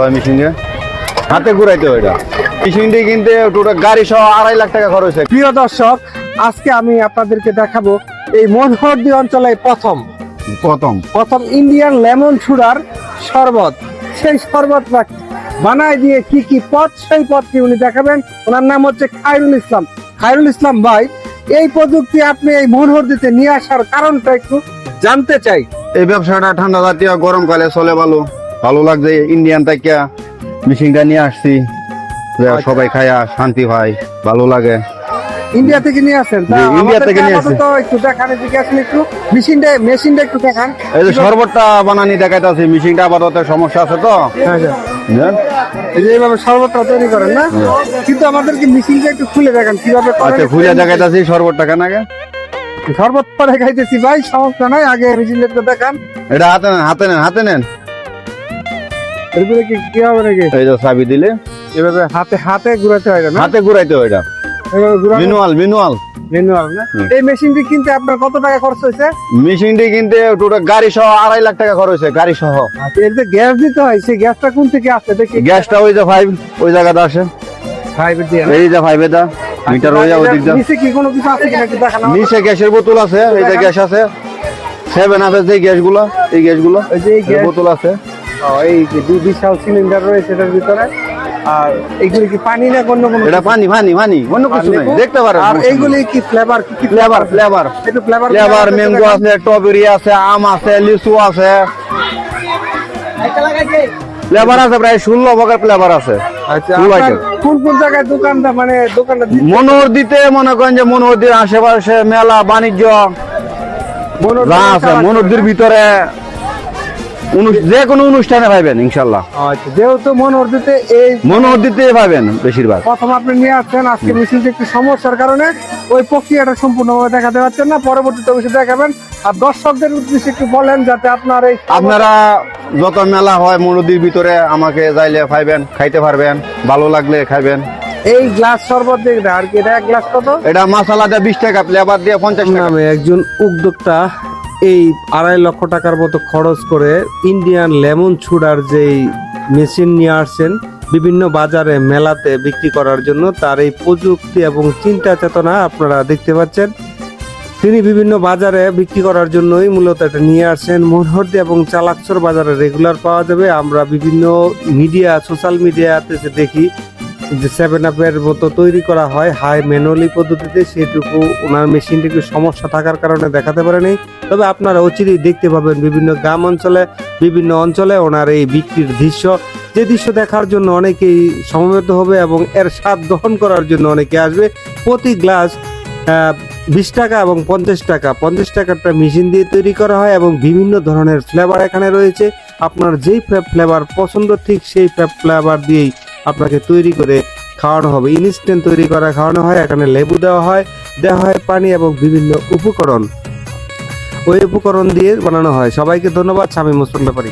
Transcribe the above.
হয় মেশিনে হাতে ঘুরাইতে হয় এটা। মেশিনটি কিনতে টোটাল গাড়ি সহ আড়াই লাখ টাকা খরচ হয়। প্রিয় দর্শক আজকে আমি আপনাদেরকে দেখাবো এই মনহরদি অঞ্চলে প্রথম। প্রথম। প্রথম ইন্ডিয়ান লেমন সুরার শরবত। সেই শরবত বানায় দিয়ে কি কি পথ সেই পথটি উনি দেখাবেন। ওনার নাম হচ্ছে খায়রুল ইসলাম। খায়রুল ইসলাম ভাই এই প্রযুক্তি আপনি এই মনহরদিতে নিয়ে আসার কারণটা একটু জানতে চাই। এই ব্যবসাটা ঠান্ডা জাতীয় গরমকালে চলে ভালো। ভালো লাগছে ইন্ডিয়ান থেকে মেশিনটা নিয়ে আসছি আচ্ছা। সবাই খায়া শান্তি হয় ভালো লাগে। ইন্ডিয়া থেকে নিয়ে আসেন? ইন্ডিয়া থেকে নিয়ে আসি। আপাতত একটু দেখান এদিকে আসেন একটু। মেশিনটা মেশিনটা একটু দেখান। এই যে শরবতটা বানানি দেখাইতেছি মেশিনটা আপাতত সমস্যা আছে তো? হ্যাঁ, হ্যাঁ। এই যে এইভাবে শরবতটা তৈরি করেন না? কিন্তু আমাদেরকে মেশিনটা একটু খুলে দেখান কীভাবে আচ্ছা খুলে দেখাইতেছি শরবতটা কেন আগে? শরবত পরে খাইতেছি ভাই সমস্যা নাই আগে মেশিনটা দেখান। এটা হাতে নেন হাতে নেন হাতে নেন। এরপরে কি কি হবে নাকি? এই যে চাবি দিলে। এভাবে হাতে হাতে ঘুরাতে হয় না? হাতে ঘুরাইতে হয় এটা। ঘুরানো মিনুয়াল মিনুয়াল না? এই মেশিনটি কিনতে আপনার কত টাকা খরচ হয়েছে? মেশিনটি কিনতে টোটাল গাড়ি সহ আড়াই লাখ টাকা খরচ হয়েছে গাড়ি সহ আচ্ছা, এর যে গ্যাস দিতে হয় সেই গ্যাসটা কোন থেকে আসছে দেখি। গ্যাসটা ওই যে ফাইভ ওই জায়গাতে আসে। ফাইভের দিয়ে এই যে ফাইভে দা মিটার ওই যে ওই নিচে কি কোনো কিছু আছে কিনা একটু দেখান নিচে গ্যাসের বোতল আছে এই যে গ্যাস আছে। সেভেন আছে যে গ্যাসগুলো এই গ্যাসগুলো যে এই গ্যাস বোতল আছে। এই যে বিশাল সিলিন্ডার রয়েছে এটার ভিতরে। আর এইগুলি কি পানি না অন্য কোনো এটা পানি পানি পানি অন্য কিছু নাই। দেখতে পারেন। আর এইগুলি কি ফ্লেভার কি কি ফ্লেভার ফ্লেভার একটু ফ্লেভার ফ্লেভার ম্যাঙ্গো আছে স্ট্রবেরি আছে আম আছে লিচু আছে। ফ্লেভার আছে প্রায় ষোলো প্রকার ফ্লেভার আছে। আচ্ছা। কোন কোন জায়গায় দোকানটা মানে দোকানটা মনোহর দিতে মনে করেন যে মনোহরদির আশেপাশে মেলা বাণিজ্য। যা আছে দোকানটা ভিতরে। যে কোনো অনুষ্ঠানে পাইবেন ইনশাল্লাহ। আচ্ছা যেহেতু মনোর দিতে এই মনোহর দিতে পাবেন বেশিরভাগ। প্রথম আপনি নিয়ে আসছেন আজকে মেশিনটা একটু সমস্যার কারণে ওই প্রক্রিয়াটা সম্পূর্ণভাবে দেখাতে পারছেন না পরবর্তীতে অবশ্যই দেখাবেন। আর দর্শকদের উদ্দেশ্যে একটু বলেন যাতে আপনার এই আপনারা যত মেলা হয় মনোদির ভিতরে আমাকে যাইলে পাইবেন খাইতে পারবেন ভালো লাগলে খাইবেন। এই গ্লাস শরবত দেখবে আর কি এটা এক গ্লাস কত? এটা মশলাটা বিশ টাকা ফ্লেভার দিয়ে পঞ্চাশ টাকা। নামে একজন উদ্যোক্তা এই আড়াই লক্ষ টাকার মতো খরচ করে ইন্ডিয়ান লেমন ছুডার যেই মেশিন নিয়ে আসছেন, বিভিন্ন বাজারে, মেলাতে বিক্রি করার জন্য তার এই প্রযুক্তি এবং চিন্তা চেতনা আপনারা দেখতে পাচ্ছেন। তিনি বিভিন্ন বাজারে বিক্রি করার জন্যই মূলত এটা নিয়ে আসছেন। মনোহরদি এবং চালাকচর বাজারে রেগুলার পাওয়া যাবে। আমরা বিভিন্ন মিডিয়া, সোশ্যাল মিডিয়াতে দেখি যে সেভেন আপের মতো তৈরি করা হয় হাই ম্যানুয়ালি পদ্ধতিতে, সেটুকু ওনার মেশিনটি একটু সমস্যা থাকার কারণে দেখাতে পারেনি। তবে আপনারা অচিরেই দেখতে পাবেন বিভিন্ন গ্রাম অঞ্চলে, বিভিন্ন অঞ্চলে ওনার এই বিক্রির দৃশ্য। যে দৃশ্য দেখার জন্য অনেকেই সমবেত হবে এবং এর স্বাদ গ্রহণ করার জন্য অনেকে আসবে। প্রতি গ্লাস বিশ টাকা এবং পঞ্চাশ টাকা। পঞ্চাশ টাকারটা মেশিন দিয়ে তৈরি করা হয় এবং বিভিন্ন ধরনের ফ্লেভার এখানে রয়েছে। আপনার যেই ফ্লেভার পছন্দ, ঠিক সেই ফ্লেভার দিয়েই আপনাকে তৈরি করে খাওয়ানো হবে। ইনস্ট্যান্ট তৈরি করা, খাওয়ানো হয়, এখানে লেবু দেওয়া হয় দেওয়া হয় পানি এবং বিভিন্ন উপকরণ। ওই উপকরণ দিয়ে বানানো হয়। সবাইকে ধন্যবাদ, স্বামী মুসলিম ব্যাপারী।